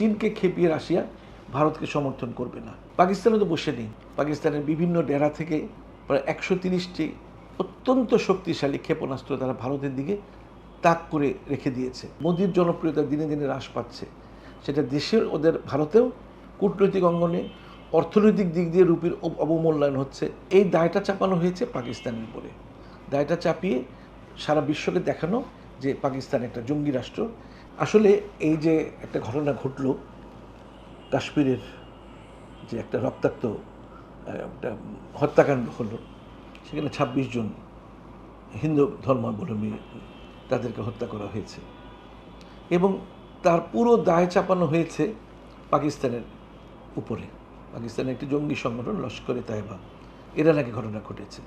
চীনকে খেপিয়ে রাশিয়া ভারতকে সমর্থন করবে না। পাকিস্তানে তো বসে নেই। পাকিস্তানের বিভিন্ন ডেরা থেকে প্রায় একশো তিরিশটি অত্যন্ত শক্তিশালী ক্ষেপণাস্ত্র তারা ভারতের দিকে তাক করে রেখে দিয়েছে। মোদির জনপ্রিয়তা দিনে দিনে হ্রাস পাচ্ছে। সেটা দেশের ওদের, ভারতেও কূটনৈতিক অঙ্গনে অর্থনৈতিক দিক দিয়ে রুপির অবমূল্যায়ন হচ্ছে। এই দায়টা চাপানো হয়েছে পাকিস্তানের উপরে। দায়টা চাপিয়ে সারা বিশ্বকে দেখানো যে পাকিস্তান একটা জঙ্গি রাষ্ট্র। আসলে এই যে একটা ঘটনা ঘটলো, কাশ্মীরের যে একটা রক্তাক্ত একটা হত্যাকাণ্ড হলো, সেখানে ছাব্বিশ জন হিন্দু ধর্মাবলম্বী তাদেরকে হত্যা করা হয়েছে। এবং তার পুরো দায় চাপানো হয়েছে পাকিস্তানের উপরে। পাকিস্তানের একটি জঙ্গি সংগঠন, লস্করে তাইবা। এরা নাকি ঘটনা ঘটেছে।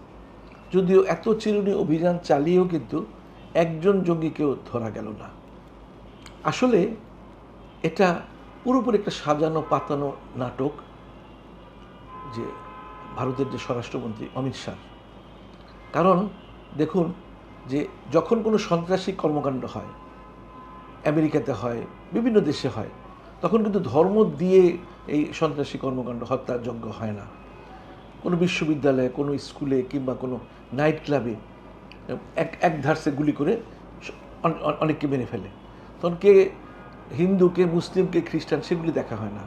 যদিও এত চিরুনি অভিযান চালিয়েও কিন্তু একজন জঙ্গিকেও ধরা গেল না। আসলে এটা পুরোপুরি একটা সাজানো পাতানো নাটক যে ভারতের যে স্বরাষ্ট্রমন্ত্রী অমিত শাহ। কারণ দেখুন যে যখন কোনো সন্ত্রাসী কর্মকাণ্ড হয়, আমেরিকাতে হয়, বিভিন্ন দেশে হয়, তখন কিন্তু ধর্ম দিয়ে এই সন্ত্রাসী কর্মকাণ্ড হত্যাযজ্ঞ হয় না। কোনো বিশ্ববিদ্যালয়ে, কোনো স্কুলে কিংবা কোনো নাইট ক্লাবে এক এক ধারসে গুলি করে অনেককে মেরে ফেলে। তখন কে হিন্দু, কে মুসলিম, কে খ্রিস্টান সেগুলি দেখা হয় না।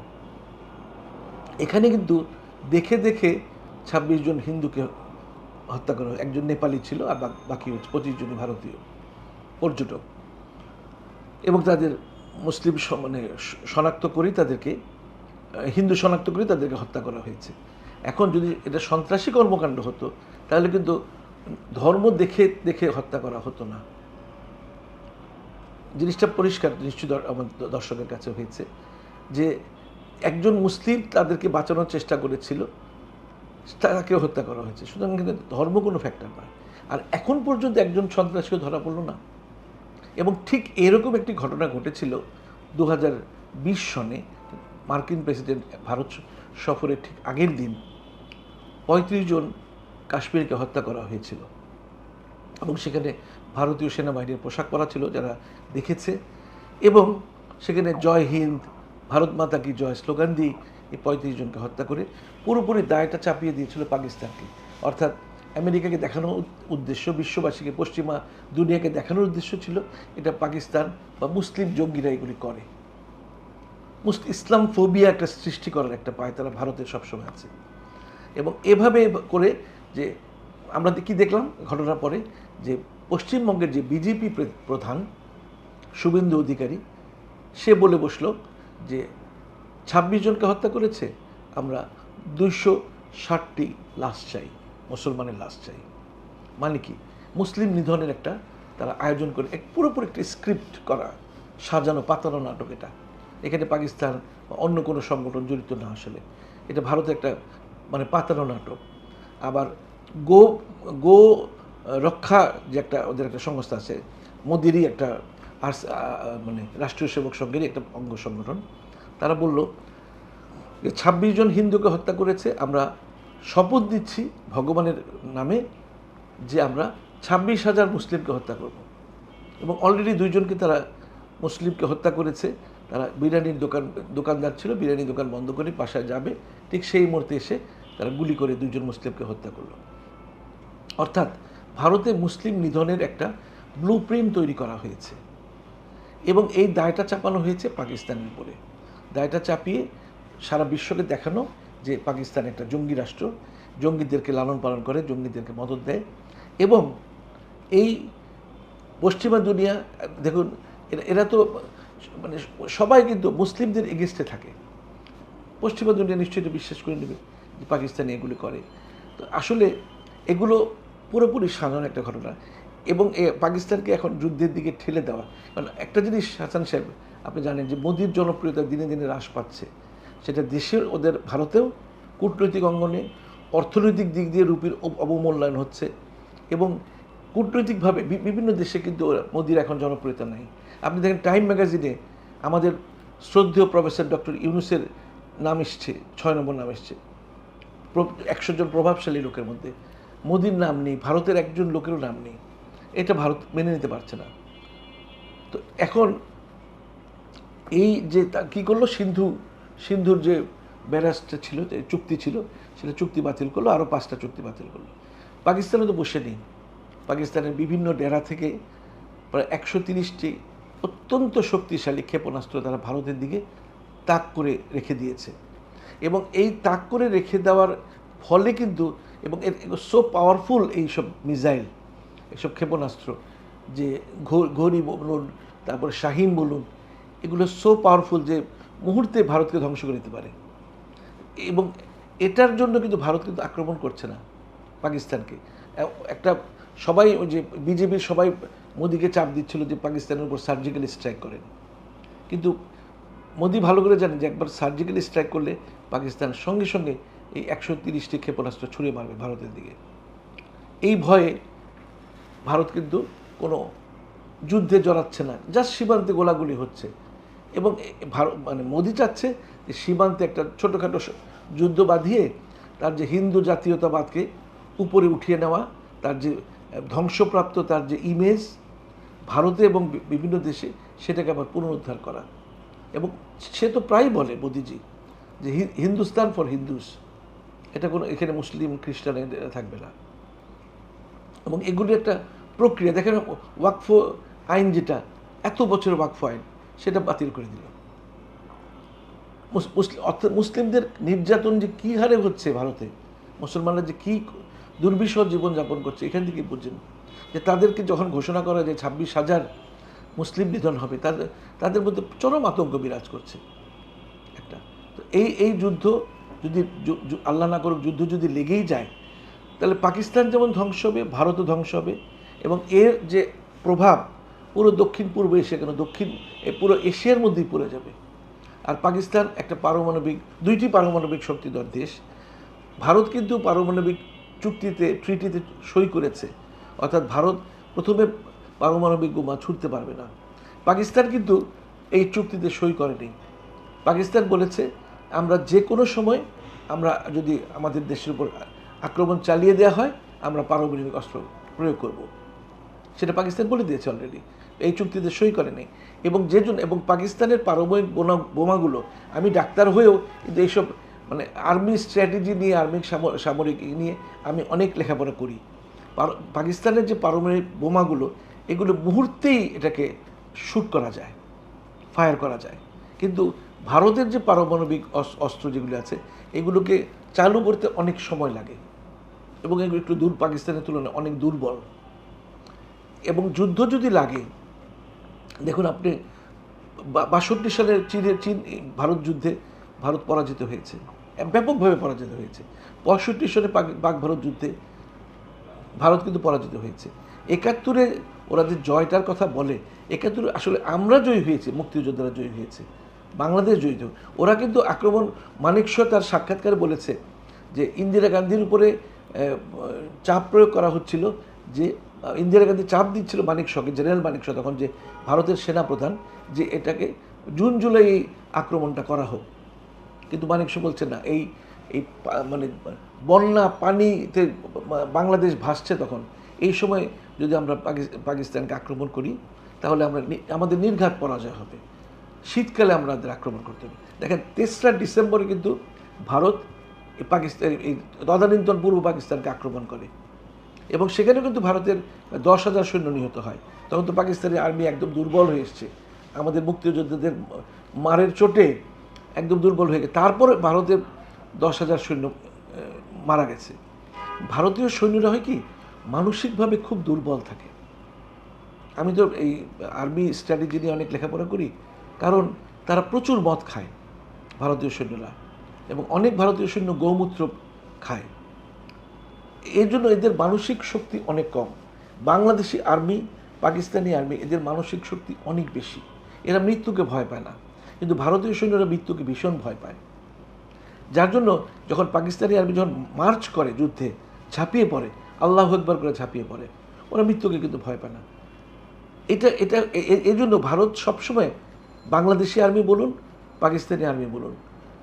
এখানে কিন্তু দেখে দেখে ছাব্বিশ জন হিন্দুকে হত্যা করা। একজন নেপালি ছিল আর বাকি পঁচিশ জন ভারতীয় পর্যটক। এবং তাদের মুসলিম মানে শনাক্ত করেই তাদেরকে হিন্দু শনাক্ত করে তাদেরকে হত্যা করা হয়েছে। এখন যদি এটা সন্ত্রাসী কর্মকাণ্ড হতো, তাহলে কিন্তু ধর্ম দেখে দেখে হত্যা করা হতো না। জিনিসটা পরিষ্কার, নিশ্চয়ই দর- আমার দর্শকের কাছে হয়েছে যে একজন মুসলিম তাদেরকে বাঁচানোর চেষ্টা করেছিল তাকে হত্যা করা হয়েছে। সুতরাং কিন্তু ধর্ম কোনো ফ্যাক্টর নয়। আর এখন পর্যন্ত একজন সন্ত্রাসীও ধরা পড়ল না। এবং ঠিক এরকম একটি ঘটনা ঘটেছিল দু সনে মার্কিন প্রেসিডেন্ট ভারত সফরের ঠিক আগের দিন পঁয়ত্রিশ জন কাশ্মীরকে হত্যা করা হয়েছিল। এবং সেখানে ভারতীয় সেনাবাহিনীর পোশাক পরা ছিল যারা দেখেছে। এবং সেখানে জয় হিন্দ, ভারত মাতা কি জয় স্লোগান দিয়ে এই পঁয়ত্রিশ জনকে হত্যা করে পুরোপুরি দায়টা চাপিয়ে দিয়েছিল পাকিস্তানকে। অর্থাৎ আমেরিকাকে দেখানোর উদ্দেশ্য, বিশ্ববাসীকে পশ্চিমা দুনিয়াকে দেখানোর উদ্দেশ্য ছিল এটা পাকিস্তান বা মুসলিম জঙ্গিরা এগুলি করে। ইসলাম ফোবিয়া একটা সৃষ্টি করার একটা পায় তারা ভারতের সবসময় আছে। এবং এভাবে করে যে আমরা কি দেখলাম ঘটনার পরে? যে পশ্চিমবঙ্গের যে বিজেপি প্রধান শুভেন্দু অধিকারী, সে বলে বসল যে ছাব্বিশ জনকে হত্যা করেছে, আমরা দুইশো ষাটটি লাশ চাই, মুসলমানের লাশ চাই। মানে কি? মুসলিম নিধনের একটা তারা আয়োজন করে, এক পুরোপুরি একটা স্ক্রিপ্ট করা, সাজানো, পাতানো নাটক এটা। এখানে পাকিস্তান অন্য কোনো সংগঠন জড়িত না আসলে। এটা ভারতের একটা মানে পাতানো নাটক। গো গো রক্ষা যে একটা, ওদের একটা সংস্থা আছে, মোদিরই একটা মানে রাষ্ট্রীয় সেবক সংঘেরই একটা অঙ্গ সংগঠন, তারা বলল যে ছাব্বিশ জন হিন্দুকে হত্যা করেছে, আমরা শপথ দিচ্ছি ভগবানের নামে যে আমরা ছাব্বিশ হাজার মুসলিমকে হত্যা করব। এবং অলরেডি দুইজনকে তারা মুসলিমকে হত্যা করেছে, তারা বিরিয়ানির দোকান, দোকানদার ছিল বিরিয়ানি দোকান বন্ধ করে বাসায় যাবে, ঠিক সেই মুহূর্তে এসে তারা গুলি করে দুইজন মুসলিমকে হত্যা করল। অর্থাৎ ভারতে মুসলিম নিধনের একটা ব্লু তৈরি করা হয়েছে এবং এই দায়টা চাপানো হয়েছে পাকিস্তানের উপরে। দায়টা চাপিয়ে সারা বিশ্বকে দেখানো যে পাকিস্তান একটা জঙ্গি রাষ্ট্র, জঙ্গিদেরকে লালন পালন করে, জঙ্গিদেরকে মদত দেয় এবং এই পশ্চিমা দুনিয়া, দেখুন, এরা- তো মানে সবাই কিন্তু মুসলিমদের এগেস্টে থাকে। পশ্চিমা দুনিয়া নিশ্চয়ই বিশ্বাস করে নেবে। পাকিস্তানি এগুলি করে। তো আসলে এগুলো পুরোপুরি সাধারণ একটা ঘটনা। এবং এ পাকিস্তানকে এখন যুদ্ধের দিকে ঠেলে দেওয়া। কারণ একটা জিনিস হাসান সাহেব, আপনি জানেন যে মোদির জনপ্রিয়তা দিনে দিনে হ্রাস পাচ্ছে। সেটা দেশের, ওদের ভারতেও কূটনৈতিক অঙ্গনে অর্থনৈতিক দিক দিয়ে রুপির অব- অবমূল্যায়ন হচ্ছে। এবং কূটনৈতিকভাবে বিভিন্ন দেশে কিন্তু মোদির এখন জনপ্রিয়তা নাই। আপনি দেখেন টাইম ম্যাগাজিনে আমাদের শ্রদ্ধেয় প্রফেসর ডক্টর ইউনুসের নাম এসছে, ছয় নম্বর নাম এসছে। একশো জন প্রভাবশালী লোকের মধ্যে। মোদির নাম নেই, ভারতের একজন লোকেরও নাম নেই। এটা ভারত মেনে নিতে পারছে না। তো এখন এই যে তা- কি করল? সিন্ধু, সিন্ধুর যে ব্যারাজটা ছিল, যে চুক্তি ছিল, সেটা চুক্তি বাতিল করল, আরও পাঁচটা চুক্তি বাতিল করল। পাকিস্তানে তো বসে নেই। পাকিস্তানের বিভিন্ন ডেরা থেকে প্রায় একশো তিরিশটি অত্যন্ত শক্তিশালী ক্ষেপণাস্ত্র তারা ভারতের দিকে তাক করে রেখে দিয়েছে। এবং এই তাক করে রেখে দেওয়ার ফলে কিন্তু এবং সো পাওয়ারফুল এইসব মিসাইল এসব ক্ষেপণাস্ত্র যে ঘড়ি বলুন, তারপরে শাহিন বলুন, এগুলো সো পাওয়ারফুল যে মুহূর্তে ভারতকে ধ্বংস করে দিতে পারে। এবং এটার জন্য কিন্তু ভারত কিন্তু আক্রমণ করছে না পাকিস্তানকে। একটা সবাই ওই যে বিজেপির সবাই মোদিকে চাপ দিচ্ছিল যে পাকিস্তানের উপর সার্জিক্যাল স্ট্রাইক করেন। কিন্তু মোদি ভালো করে জানেন যে একবার সার্জিক্যাল স্ট্রাইক করলে পাকিস্তান সঙ্গে সঙ্গে এই একশো তিরিশটি ক্ষেপণাস্ত্র ছুড়ে মারবে ভারতের দিকে। এই ভয়ে ভারত কিন্তু কোনো যুদ্ধে জড়াচ্ছে না জাস্ট সীমান্তে গোলাগুলি হচ্ছে। এবং ভারত মানে মোদি চাচ্ছে যে সীমান্তে একটা ছোটোখাটো যুদ্ধ বাঁধিয়ে তার যে হিন্দু জাতীয়তাবাদকে উপরে উঠিয়ে নেওয়া, তার যে ধ্বংসপ্রাপ্ত তার যে ইমেজ ভারতে এবং বিভিন্ন দেশে সেটাকে আবার পুনরুদ্ধার করা। এবং সে তো প্রায় বলে মোদিজি যে হিন্দুস্তান ফর হিন্দুস এটা কোনো, এখানে মুসলিম, খ্রিস্টান থাকবে না। এবং এগুলি একটা প্রক্রিয়া। দেখেন, ওয়াকফ আইন যেটা, এত বছরের ওয়াকফ আইন, সেটা বাতিল করে দিল। মুসলিমদের নির্যাতন যে কী হারে হচ্ছে ভারতে, মুসলমানরা যে কী দুর্বিষহ জীবনযাপন করছে, এখান থেকে বুঝছেন যে তাদেরকে যখন ঘোষণা করা যায় ছাব্বিশ হাজার মুসলিম নিধন হবে, তাদের তাদের মধ্যে চরম আতঙ্ক বিরাজ করছে। এই এই যুদ্ধ যদি আল্লাহ না করুক, যুদ্ধ যদি লেগেই যায়, তাহলে পাকিস্তান যেমন ধ্বংস হবে, ভারতও ধ্বংস হবে, এবং এর যে প্রভাব পুরো দক্ষিণ পূর্ব এশিয়া, কেন দক্ষিণ পুরো এশিয়ার মধ্যেই পড়ে যাবে। আর পাকিস্তান একটা পারমাণবিক, দুইটি পারমাণবিক শক্তিধর দেশ। ভারত কিন্তু পারমাণবিক চুক্তিতে ট্রিটিতে সই করেছে। অর্থাৎ ভারত প্রথমে পারমাণবিক বোমা ছুটতে পারবে না। পাকিস্তান কিন্তু এই চুক্তিতে সই করেনি। পাকিস্তান বলেছে আমরা যে কোনো সময় আমরা যদি আমাদের দেশের উপর আক্রমণ চালিয়ে দেওয়া হয়, আমরা পারমাণবিক অস্ত্র প্রয়োগ করব। সেটা পাকিস্তান বলে দিয়েছে অলরেডি এই চুক্তিতে সই করেনি। এবং যে জন্য এবং পাকিস্তানের পারমাণবিক বোমা বোমাগুলো, আমি ডাক্তার হয়েও কিন্তু এইসব মানে আর্মি স্ট্র্যাটেজি নিয়ে, আর্মি সামরিক নিয়ে আমি অনেক লেখাপড়া করি। পাকিস্তানের যে পারমাণবিক বোমাগুলো, এগুলো মুহূর্তেই এটাকে শ্যুট করা যায় ফায়ার করা যায়। কিন্তু ভারতের যে পারমাণবিক অস- অস্ত্র যেগুলি আছে, এগুলোকে চালু করতে অনেক সময় লাগে এবং এগুলো একটু দূর পাকিস্তানের তুলনায় অনেক দুর্বল। এবং যুদ্ধ যদি লাগে, দেখুন আপনি বাষট্টি সালের চীনের চীন, ভারত যুদ্ধে ভারত পরাজিত হয়েছে ব্যাপকভাবে পরাজিত হয়েছে। পঁয়ষট্টি সালে পাক ভারত যুদ্ধে ভারত কিন্তু পরাজিত হয়েছে। একাত্তরে ওরা যে জয়টার কথা বলে, একাত্তরে আসলে আমরা জয়ী হয়েছি, মুক্তিযোদ্ধারা জয়ী হয়েছে। বাংলাদেশ জড়িত। ওরা কিন্তু আক্রমণ মানিক শাহ তার সাক্ষাৎকারে বলেছে যে ইন্দিরা গান্ধীর উপরে চাপ প্রয়োগ করা হচ্ছিল, যে ইন্দিরা গান্ধী চাপ দিচ্ছিল মানিক শাহকে জেনারেল মানিক শাহ তখন যে ভারতের সেনাপ্রধান, যে এটাকে জুন জুলাই এই আক্রমণটা করা হোক। কিন্তু মানিক শাহ বলছে না, এই এই মানে বন্যা পানিতে বাংলাদেশ ভাসছে তখন। এই সময় যদি আমরা পাকিস্তানকে আক্রমণ করি, তাহলে আমরা আমাদের নির্ঘাত পরাজয় হবে। শীতকালে আমরা আমাদের আক্রমণ করতে হবে দেখেন, তেসরা ডিসেম্বরে কিন্তু ভারত পাকিস্তান, এই তদানীন্তন পূর্ব পাকিস্তানকে আক্রমণ করে। এবং সেখানেও কিন্তু ভারতের দশ হাজার সৈন্য নিহত হয়। তখন তো পাকিস্তানের আর্মি একদম দুর্বল হয়ে এসছে। আমাদের মুক্তিযোদ্ধাদের মারের চোটে একদম দুর্বল হয়ে গেছে। তারপরে ভারতের দশ হাজার সৈন্য মারা গেছে। ভারতীয় সৈন্যরা হয় কি, মানসিকভাবে খুব দুর্বল থাকে। আমি তো এই আর্মি স্ট্র্যাটেজি নিয়ে অনেক লেখাপড়া করি। কারণ তারা প্রচুর মদ খায়, ভারতীয় সৈন্যরা এবং অনেক ভারতীয় সৈন্য গৌমূত্র খায়। এর জন্য এদের মানসিক শক্তি অনেক কম। বাংলাদেশি আর্মি, পাকিস্তানি আর্মি এদের মানসিক শক্তি অনেক বেশি। এরা মৃত্যুকে ভয় পায় না, কিন্তু ভারতীয় সৈন্যরা মৃত্যুকে ভীষণ ভয় পায়। যার জন্য যখন পাকিস্তানি আর্মি যখন মার্চ করে যুদ্ধে, ঝাঁপিয়ে পড়ে, আল্লাহ একবার করে ঝাঁপিয়ে পড়ে, ওরা মৃত্যুকে কিন্তু ভয় পায় না। এটা এটা, এ- এ- জন্য ভারত সবসময় বাংলাদেশি আর্মি বলুন, পাকিস্তানি আর্মি বলুন,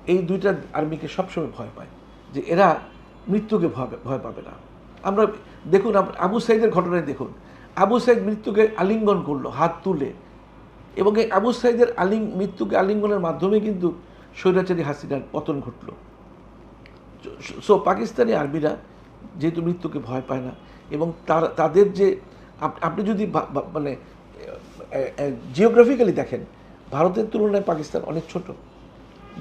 এই দুইটা আর্মিকে সবসময় ভয় পায় যে এরা মৃত্যুকে ভয় ভয় পাবে না। আমরা দেখুন, আবু সাইদের ঘটনায় দেখুন, আবু সাইদ মৃত্যুকে আলিঙ্গন করল, হাত তুলে। এবং এই আবু সাইদের আলিং, মৃত্যুকে আলিঙ্গনের মাধ্যমে কিন্তু স্বৈরাচারী হাসিনার পতন ঘটল। সো পাকিস্তানি আর্মিরা যেহেতু মৃত্যুকে ভয় পায় না, এবং তার, তাদের যে, আপ- আপনি যদি মানে জিওগ্রাফিক্যালি দেখেন ভারতের তুলনায় পাকিস্তান অনেক ছোট।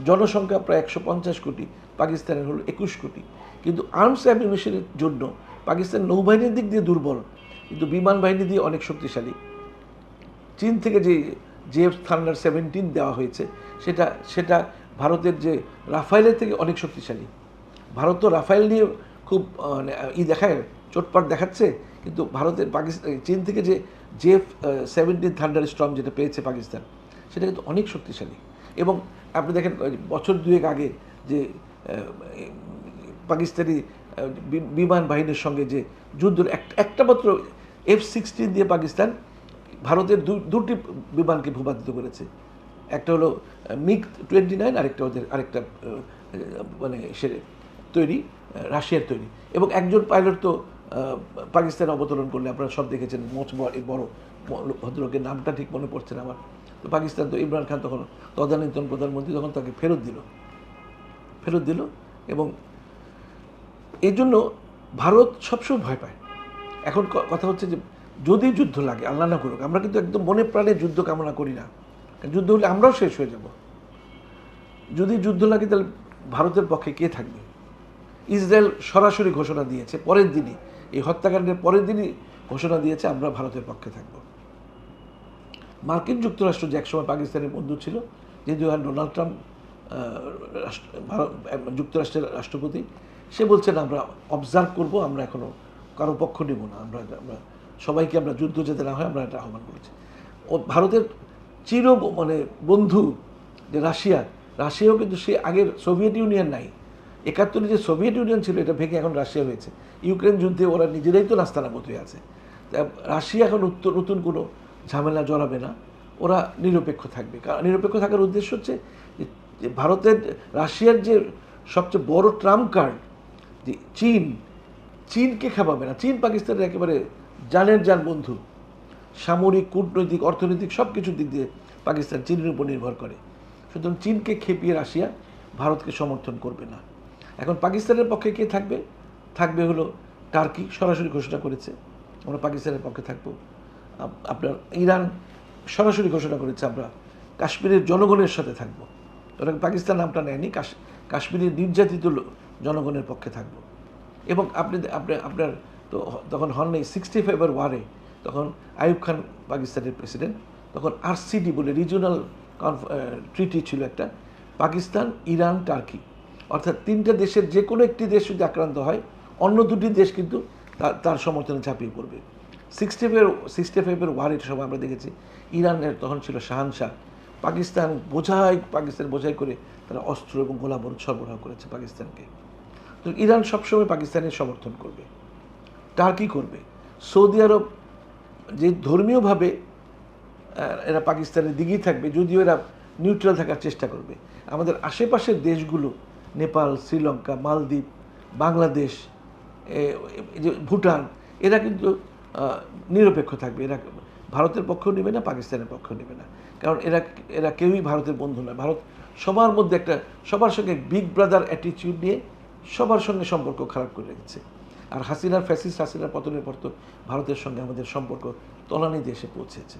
জনসংখ্যা প্রায় একশো পঞ্চাশ কোটি পাকিস্তানের হলো একুশ কোটি। কিন্তু আর্মস অ্যামিউনিশনের জন্য পাকিস্তান নৌবাহিনীর দিক দিয়ে দুর্বল কিন্তু বিমান বাহিনী দিয়ে অনেক শক্তিশালী। চীন থেকে যে জেএফ থান্ডার সেভেন্টিন দেওয়া হয়েছে সেটা সেটা ভারতের যে রাফাইলের থেকে অনেক শক্তিশালী। ভারত তো রাফাইল নিয়ে খুব মানে, ই দেখায় চোটপাট দেখাচ্ছে কিন্তু ভারতের পাকিস্তান চীন থেকে যে জেএফ সেভেন্টিন থান্ডার স্ট্রম যেটা পেয়েছে পাকিস্তান সেটা কিন্তু অনেক শক্তিশালী। এবং আপনি দেখেন বছর দুয়েক আগে যে পাকিস্তানি বিমান বাহিনীর সঙ্গে যে যুদ্ধ এক- একটা মাত্র এফ সিক্সটিন দিয়ে পাকিস্তান ভারতের দুটি বিমানকে ভূপাতিত করেছে। একটা হলো মিগ টোয়েন্টি নাইন আরেকটা ওদের, আরেকটা মানে সে তৈরি রাশিয়ার তৈরি। এবং একজন পাইলট তো পাকিস্তানে অবতরণ করলে আপনারা সব দেখেছেন মোচ বড় ভদ্রলোকের নামটা ঠিক মনে পড়ছে না আমার। তো পাকিস্তান তো ইমরান খান তখন তদানীন্তন প্রধানমন্ত্রী তখন তাকে ফেরত দিল। ফেরত দিল এবং এই জন্য ভারত সবসময় ভয় পায়। এখন কথা হচ্ছে যে যদি যুদ্ধ লাগে, আল্লাহ না করুক, আমরা কিন্তু একদম মনে প্রাণে যুদ্ধ কামনা করি না। যুদ্ধ হলে আমরাও শেষ হয়ে যাব। যদি যুদ্ধ লাগে তাহলে ভারতের পক্ষে কে থাকবে? ইসরায়েল সরাসরি ঘোষণা দিয়েছে, পরের দিনই। এই হত্যাকাণ্ডের পরের দিনই ঘোষণা দিয়েছে, আমরা ভারতের পক্ষে থাকব। মার্কিন যুক্তরাষ্ট্র যে একসময় পাকিস্তানের বন্ধু ছিল যেহেতু ডোনাল্ড ট্রাম্প যুক্তরাষ্ট্রের রাষ্ট্রপতি, সে বলছেন আমরা অবজার্ভ করব, আমরা এখনও কারও পক্ষ নেব না, আমরা আমরা সবাইকে আমরা যুদ্ধ যেতে না হয়, আমরা এটা আহ্বান করেছি। ও, ভারতের চির মানে বন্ধু যে রাশিয়া, রাশিয়াও কিন্তু সে আগের সোভিয়েত ইউনিয়ন নাই। একাত্তরে যে সোভিয়েত ইউনিয়ন ছিল, এটা ভেঙে এখন রাশিয়া হয়েছে। ইউক্রেন যুদ্ধে ওরা নিজেরাই তো নাস্তানাবত হয়ে আছে। রাশিয়া এখন নতুন কোনো ঝামেলা জড়াবে না, ওরা নিরপেক্ষ থাকবে। কারণ নিরপেক্ষ থাকার উদ্দেশ্য হচ্ছে যে- ভারতের, রাশিয়ার যে সবচেয়ে বড় ট্রাম্প কার্ড, যে চীন, চীনকে খেপাবে না। চীন পাকিস্তানের একেবারে জানের যান বন্ধু। সামরিক, কূটনৈতিক, অর্থনৈতিক সব কিছুর দিক দিয়ে পাকিস্তান চীনের উপর নির্ভর করে। সুতরাং চীনকে খেপিয়ে রাশিয়া ভারতকে সমর্থন করবে না। এখন পাকিস্তানের পক্ষে কে থাকবে? থাকবে হলো টার্কি, সরাসরি ঘোষণা করেছে। আমরা পাকিস্তানের পক্ষে থাকব। আপনার ইরান সরাসরি ঘোষণা করেছে আমরা কাশ্মীরের জনগণের সাথে থাকব। ওরা পাকিস্তান নামটা নেয়নি, কাশ- কাশ্মীরের নির্যাতিত জনগণের পক্ষে থাকব। এবং আপনি আপনি আপনার তো তখন হন নেই সিক্সটি ফাইভের ওয়ারে তখন আইয়ুব খান পাকিস্তানের প্রেসিডেন্ট তখন আরসিডি বলে রিজিওনাল ট্রিটি ছিল একটা, পাকিস্তান, ইরান, টার্কি। অর্থাৎ তিনটা দেশের যে কোনো একটি দেশ যদি আক্রান্ত হয়, অন্য দুটি দেশ কিন্তু তার তার সমর্থনে ঝাঁপিয়ে পড়বে। সিক্সটি ফাইভের সিক্সটি ফাইভের ওয়ারের সময় আমরা দেখেছি। ইরানের তখন ছিল শাহানশাহ। পাকিস্তান বোঝাই পাকিস্তান বোঝাই করে তারা অস্ত্র এবং গোলাবারুদ সরবরাহ করেছে পাকিস্তানকে। তো ইরান সবসময় পাকিস্তানের সমর্থন করবে। টার্কি করবে? সৌদি আরব যে ধর্মীয়ভাবে এরা পাকিস্তানের দিকেই থাকবে, যদিও এরা নিউট্রাল থাকার চেষ্টা করবে। আমাদের আশেপাশের দেশগুলো, নেপাল, শ্রীলঙ্কা, মালদ্বীপ, বাংলাদেশ ভুটান, এরা কিন্তু নিরপেক্ষ থাকবে। এরা ভারতের পক্ষ নেবে না, পাকিস্তানের পক্ষ নেবে না। কারণ এরা এরা কেউই ভারতের বন্ধু না ভারত সবার মধ্যে একটা, সবার সঙ্গে বিগ ব্রাদার অ্যাটিটিউড নিয়ে সবার সঙ্গে সম্পর্ক খারাপ করে রেখেছে। আর হাসিনার ফ্যাসিস্ট হাসিনার পতনের পর তো ভারতের সঙ্গে আমাদের সম্পর্ক তলানিতে এসে পৌঁছেছে।